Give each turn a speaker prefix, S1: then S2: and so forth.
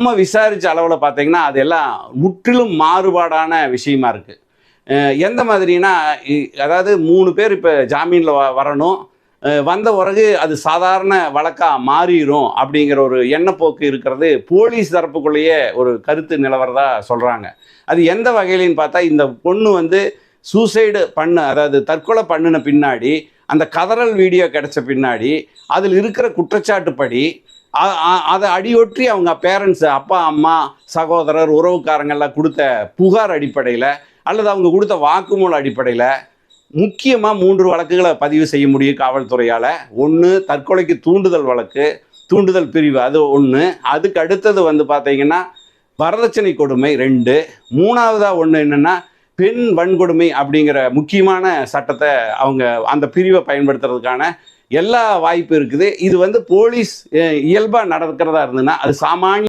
S1: நம்ம விசாரித்த அளவில் பார்த்தீங்கன்னா அதெல்லாம் முற்றிலும் மாறுபாடான விஷயமா இருக்குது எந்த மாதிரினா அதாவது மூணு பேர் இப்போ ஜாமீனில் வ வரணும். வந்த பிறகு அது சாதாரண வழக்காக மாறிடும் அப்படிங்கிற ஒரு எண்ணப்போக்கு இருக்கிறது போலீஸ் தரப்புக்குள்ளேயே ஒரு கருத்து நிலவரதா சொல்கிறாங்க அது எந்த வகையிலன்னு பார்த்தா இந்த பொண்ணு வந்து சூசைடு பண்ண அதாவது தற்கொலை பண்ணின பின்னாடி அந்த கதறல் வீடியோ கிடைச்ச பின்னாடி அதில் இருக்கிற குற்றச்சாட்டுப்படி அதை அடியொற்றி அவங்க பேரண்ட்ஸ் அப்பா அம்மா சகோதரர் உறவுக்காரங்கள்லாம் கொடுத்த புகார் அடிப்படையில் அல்லது அவங்க கொடுத்த வாக்குமூல அடிப்படையில் முக்கியமாக மூன்று வழக்குகளை பதிவு செய்ய முடியும் காவல்துறையால். ஒன்று தற்கொலைக்கு தூண்டுதல் வழக்கு தூண்டுதல் பிரிவு அது ஒன்று அதுக்கு அடுத்தது வந்து பார்த்தீங்கன்னா வரதட்சணை கொடுமை ரெண்டு. மூணாவதாக ஒன்று என்னென்னா பெண் வன்கொடுமை அப்படிங்கிற முக்கியமான சட்டத்தை அவங்க அந்த பிரிவை பயன்படுத்துறதுக்கான எல்லா வாய்ப்பு இருக்குது. இது வந்து போலீஸ் இயல்பாக நடக்கிறதா இருந்ததுன்னா அது சாமானிய